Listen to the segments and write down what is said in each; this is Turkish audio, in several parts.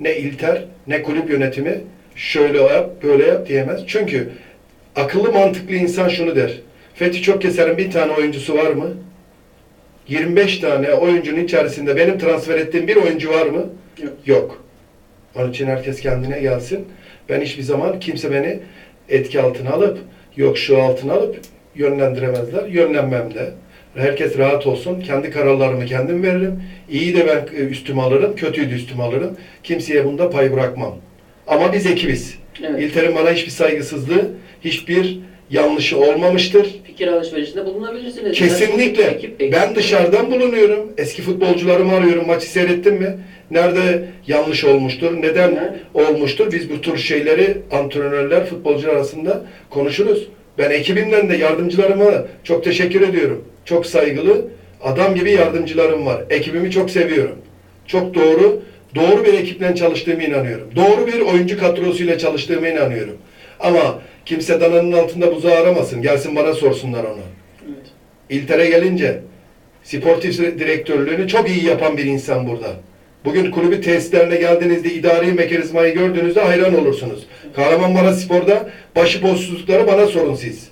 ne İlter, ne kulüp yönetimi şöyle yap, böyle yap diyemez. Çünkü akıllı mantıklı insan şunu der. Fethi Çokkeser'in bir tane oyuncusu var mı? 25 tane oyuncunun içerisinde benim transfer ettiğim bir oyuncu var mı? Yok. Yok. Onun için herkes kendine gelsin. Ben hiçbir zaman kimse beni etki altına alıp yok şu altına alıp yönlendiremezler. Yönlenmem de. Herkes rahat olsun. Kendi kararlarımı kendim veririm. İyi de ben e, üstüme alırım. Kötüyü de üstüme alırım. Kimseye bunda pay bırakmam. Ama biz ekibiz. Evet. İlter'in bana hiçbir saygısızlığı, hiçbir yanlışı olmamıştır. Fikir alışverişinde bulunabilirsiniz. Kesinlikle. Ekip- ekip- Ben dışarıdan bulunuyorum. Eski futbolcularımı arıyorum. Maçı seyrettin mi? Nerede yanlış olmuştur? Neden Evet. olmuştur? Biz bu tür şeyleri antrenörler, futbolcular arasında konuşuruz. Ben ekibimden de yardımcılarıma çok teşekkür ediyorum. Çok saygılı, adam gibi yardımcılarım var. Ekibimi çok seviyorum. Çok doğru, doğru bir ekiple çalıştığımı inanıyorum. Doğru bir oyuncu kadrosuyla çalıştığıma inanıyorum. Ama kimse dananın altında buzağı aramasın. Gelsin bana sorsunlar onu. Evet. İlter'e gelince sportif direktörlüğünü çok iyi yapan bir insan burada. Bugün kulübü tesislerine geldiğinizde idari mekanizmayı gördüğünüzde hayran olursunuz. Kahramanmaraş Spor'da başıboşsuzlukları bana sorun siz.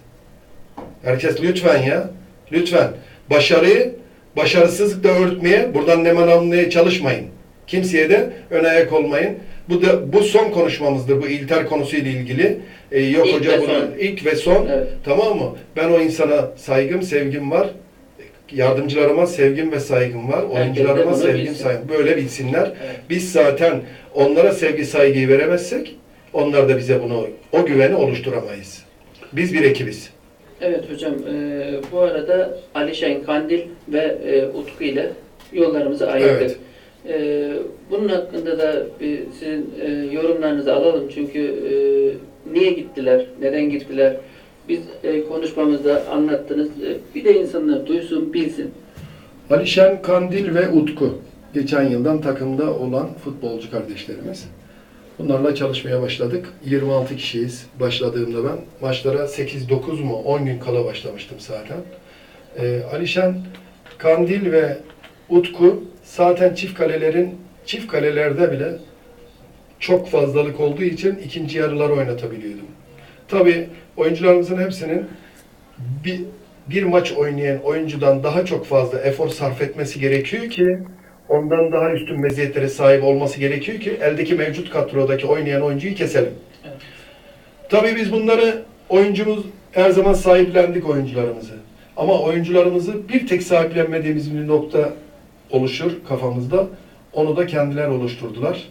Herkes lütfen ya, lütfen. Başarıyı başarısızlıkla örtmeye, buradan neman almaya çalışmayın. Kimseye de ön ayak olmayın. Bu da bu son konuşmamızdır bu İlter konusuyla ilgili. Ee, yok İlk hoca son. ilk ve son. Evet. Tamam mı? Ben o insana saygım, sevgim var. Yardımcılarıma sevgim ve saygım var. Oyuncularıma bunu sevgim, bilsin. saygım. Böyle bilsinler. Evet. Biz zaten onlara sevgi, saygıyı veremezsek onlar da bize bunu, o güveni oluşturamayız. Biz bir ekibiz. Evet hocam, e, bu arada Alişen Kandil ve e, Utku ile yollarımızı ayırdık. Evet. E, bunun hakkında da bir sizin e, yorumlarınızı alalım çünkü e, niye gittiler, neden gittiler? Biz e, konuşmamızda anlattınız. E, bir de insanlar duysun, bilsin. Alişen Kandil ve Utku. Geçen yıldan takımda olan futbolcu kardeşlerimiz. Bunlarla çalışmaya başladık. 26 kişiyiz başladığımda ben. Maçlara 8-9 mu 10 gün kala başlamıştım zaten. Ee, Alişen Kandil ve Utku zaten çift kalelerin çift kalelerde bile çok fazlalık olduğu için ikinci yarıları oynatabiliyordum. Tabii oyuncularımızın hepsinin bir, bir maç oynayan oyuncudan daha çok fazla efor sarf etmesi gerekiyor ki ondan daha üstün meziyetlere sahip olması gerekiyor ki eldeki mevcut kadrodaki oynayan oyuncuyu keselim. Evet. Tabii biz bunları oyuncumuz her zaman sahiplendik oyuncularımızı. Ama oyuncularımızı bir tek sahiplenmediğimiz bir nokta oluşur kafamızda. Onu da kendileri oluşturdular.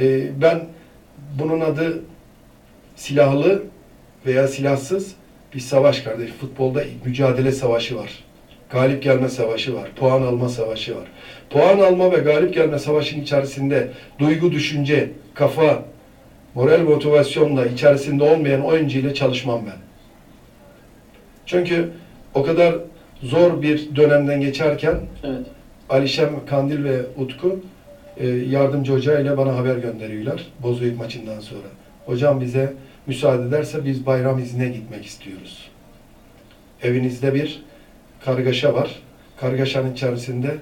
Ee, ben bunun adı silahlı veya silahsız bir savaş kardeş. Futbolda mücadele savaşı var. Galip gelme savaşı var. Puan alma savaşı var. Puan alma ve galip gelme savaşın içerisinde duygu, düşünce, kafa, moral motivasyonla içerisinde olmayan oyuncu ile çalışmam ben. Çünkü o kadar zor bir dönemden geçerken Evet. Alişem Kandil ve Utku e, yardımcı hoca ile bana haber gönderiyorlar Bozüyük maçından sonra. Hocam bize müsaade ederse biz bayram iznine gitmek istiyoruz. Evinizde bir kargaşa var. Kargaşanın içerisinde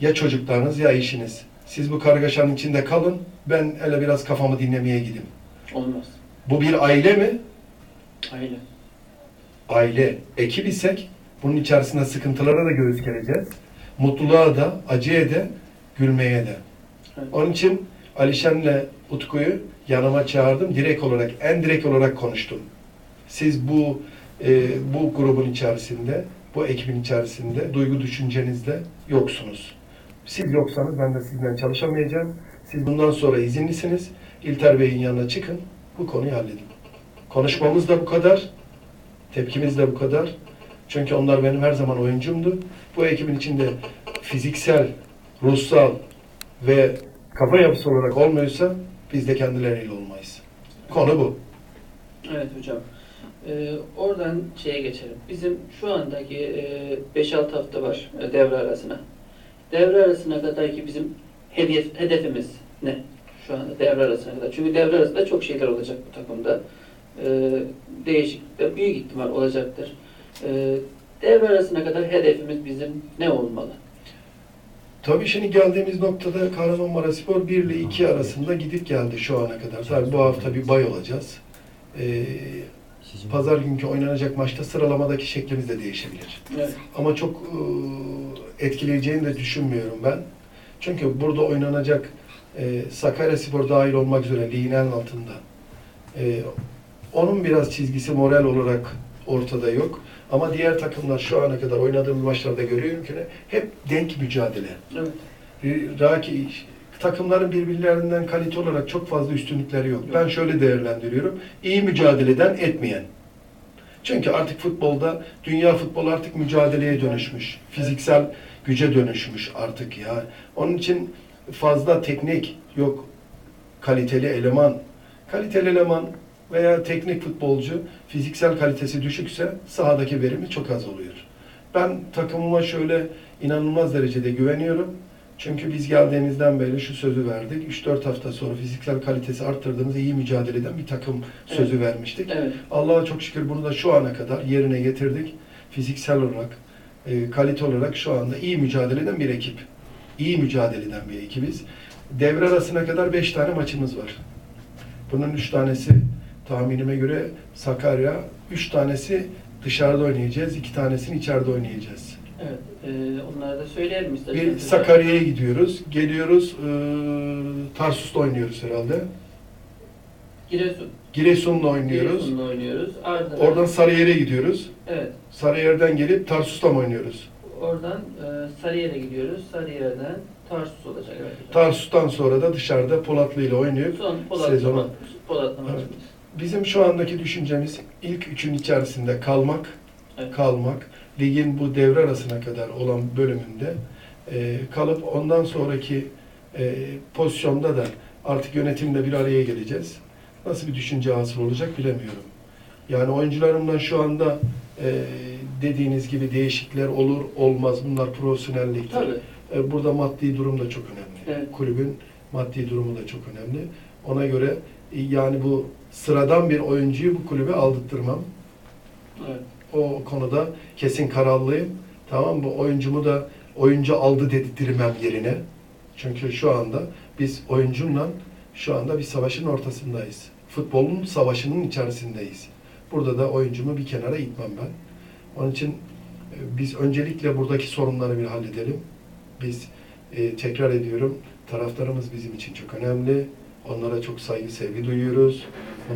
ya çocuklarınız ya eşiniz. Siz bu kargaşanın içinde kalın. Ben hele biraz kafamı dinlemeye gideyim. Olmaz. Bu bir aile mi? Aile. aile, ekip isek bunun içerisinde sıkıntılara da göğüs gereceğiz. Mutluluğa da, acıya da, gülmeye de. Evet. Onun için Alişen'le Utku'yu yanıma çağırdım. Direkt olarak, en direkt olarak konuştum. Siz bu e, bu grubun içerisinde, bu ekibin içerisinde duygu düşüncenizde yoksunuz. Siz yoksanız ben de sizinle çalışamayacağım. Siz bundan sonra izinlisiniz. İlter Bey'in yanına çıkın. Bu konuyu halledin. Konuşmamız da bu kadar. Tepkimiz de bu kadar. Çünkü onlar benim her zaman oyuncumdu. Bu ekibin içinde fiziksel, ruhsal ve kafa yapısı olarak olmuyorsa biz de kendileriyle olmayız. Konu bu. Evet hocam. Ee, oradan şeye geçelim. Bizim şu andaki e, 5-6 hafta var e, devre arasına. Devre arasına kadar ki bizim hedef, hedefimiz ne? Şu anda devre arasına kadar. Çünkü devre arasında çok şeyler olacak bu takımda. Ee, değişiklikler büyük ihtimal olacaktır. Ee, devre arasına kadar hedefimiz bizim ne olmalı? Tabii şimdi geldiğimiz noktada Kahramanmaraşspor 1 ile 2 arasında gidip geldi şu ana kadar. Tabii bu hafta bir bay olacağız. Ee, Pazar günkü oynanacak maçta sıralamadaki şeklimiz de değişebilir. Evet. Ama çok e, etkileyeceğini de düşünmüyorum ben. Çünkü burada oynanacak e, Sakaryaspor dahil olmak üzere ligin en altında. E, onun biraz çizgisi moral olarak ortada yok. Ama diğer takımlar şu ana kadar oynadığımız maçlarda görüyorum ki ne? hep denk mücadele. Evet. Raki takımların birbirlerinden kalite olarak çok fazla üstünlükleri yok. Ben şöyle değerlendiriyorum. İyi mücadeleden etmeyen. Çünkü artık futbolda dünya futbolu artık mücadeleye dönüşmüş. Fiziksel güce dönüşmüş artık ya. Onun için fazla teknik yok. Kaliteli eleman. Kaliteli eleman veya teknik futbolcu fiziksel kalitesi düşükse sahadaki verimi çok az oluyor. Ben takımıma şöyle inanılmaz derecede güveniyorum. Çünkü biz geldiğimizden beri şu sözü verdik. 3-4 hafta sonra fiziksel kalitesi arttırdığımız iyi mücadele eden bir takım sözü vermiştik. Evet. Allah'a çok şükür bunu da şu ana kadar yerine getirdik. Fiziksel olarak, e, kalite olarak şu anda iyi mücadele eden bir ekip. İyi mücadele eden bir ekibiz. Devre arasına kadar 5 tane maçımız var. Bunun 3 tanesi tahminime göre Sakarya, 3 tanesi dışarıda oynayacağız, 2 tanesini içeride oynayacağız. Evet. E, onları da söyleyelim isterseniz. Bir Sakarya'ya gidiyoruz, geliyoruz, e, Tarsus'ta oynuyoruz herhalde. Giresun. Giresun'la oynuyoruz. Giresun'da oynuyoruz. Ardından, Oradan Sarıyer'e gidiyoruz. Evet. Sarıyer'den gelip Tarsus'ta mı oynuyoruz? Oradan e, Sarıyer'e gidiyoruz. Sarıyer'den Tarsus olacak. Evet. Tarsus'tan sonra da dışarıda Polatlı ile oynayıp Son Polatlı, sezonu- Polatlı Evet. maçımız. bizim şu andaki düşüncemiz ilk üçün içerisinde kalmak, Evet. kalmak, ligin bu devre arasına kadar olan bölümünde e, kalıp ondan sonraki e, pozisyonda da artık yönetimle bir araya geleceğiz. Nasıl bir düşünce hasıl olacak bilemiyorum. Yani oyuncularımdan şu anda e, dediğiniz gibi değişiklikler olur olmaz. Bunlar profesyonelliktir. Tabii. E, Burada maddi durum da çok önemli. Evet. Kulübün maddi durumu da çok önemli. Ona göre e, yani bu sıradan bir oyuncuyu bu kulübe aldırtmam. Evet. O konuda kesin kararlıyım. Tamam mı? Oyuncumu da oyuncu aldı dedirtmem yerine. Çünkü şu anda biz oyuncumla şu anda bir savaşın ortasındayız. Futbolun savaşının içerisindeyiz. Burada da oyuncumu bir kenara itmem ben. Onun için e, biz öncelikle buradaki sorunları bir halledelim. Biz e, tekrar ediyorum taraftarımız bizim için çok önemli. Onlara çok saygı, sevgi duyuyoruz.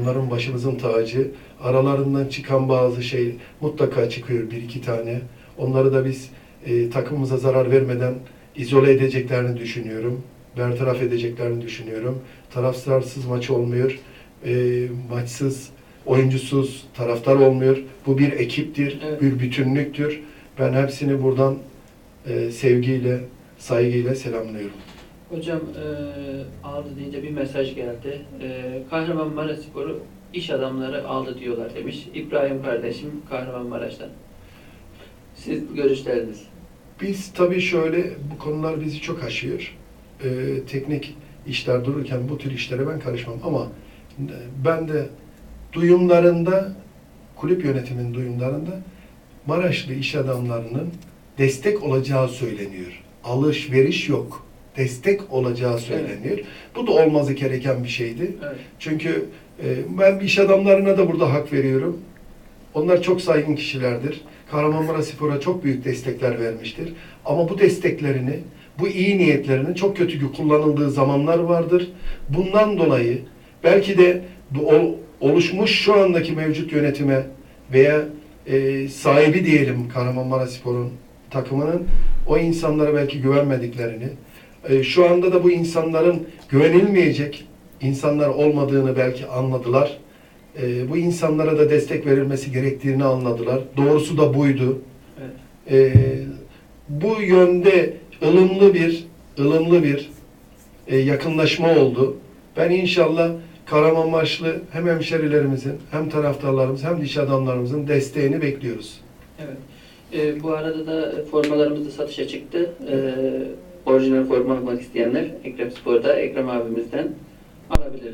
Onların başımızın tacı. Aralarından çıkan bazı şey mutlaka çıkıyor bir iki tane. Onları da biz e, takımımıza zarar vermeden izole edeceklerini düşünüyorum. Bertaraf edeceklerini düşünüyorum. Taraftarsız maç olmuyor. E, maçsız, oyuncusuz taraftar olmuyor. Bu bir ekiptir, Evet. bir bütünlüktür. Ben hepsini buradan e, sevgiyle, saygıyla selamlıyorum. Hocam e, aldı deyince bir mesaj geldi. E, Kahramanmaraşspor'u iş adamları aldı diyorlar demiş. İbrahim kardeşim Kahramanmaraş'tan. Siz görüşleriniz. Biz tabii şöyle, bu konular bizi çok aşıyor. Ee, teknik işler dururken bu tür işlere ben karışmam ama e, ben de duyumlarında, kulüp yönetiminin duyumlarında Maraşlı iş adamlarının destek olacağı söyleniyor. Alışveriş yok. Destek olacağı söyleniyor. Bu da olması gereken bir şeydi. Evet. Çünkü e, ben iş adamlarına da burada hak veriyorum. Onlar çok saygın kişilerdir. Kahramanmaraşspor'a çok büyük destekler vermiştir. Ama bu desteklerini, bu iyi niyetlerini çok kötü kullanıldığı zamanlar vardır. Bundan dolayı belki de bu ol- oluşmuş şu andaki mevcut yönetime veya e, sahibi diyelim Kahramanmaraşspor'un takımının o insanlara belki güvenmediklerini, e, şu anda da bu insanların güvenilmeyecek insanlar olmadığını belki anladılar. E, bu insanlara da destek verilmesi gerektiğini anladılar. Doğrusu da buydu. Evet. E, bu yönde ılımlı bir ılımlı bir e, yakınlaşma oldu. Ben inşallah Kahramanmaraşlı hem hemşerilerimizin hem taraftarlarımız hem de iş adamlarımızın desteğini bekliyoruz. Evet. E, bu arada da formalarımız da satışa çıktı. E, orijinal forma almak isteyenler Ekrem Spor'da Ekrem abimizden alabilirler.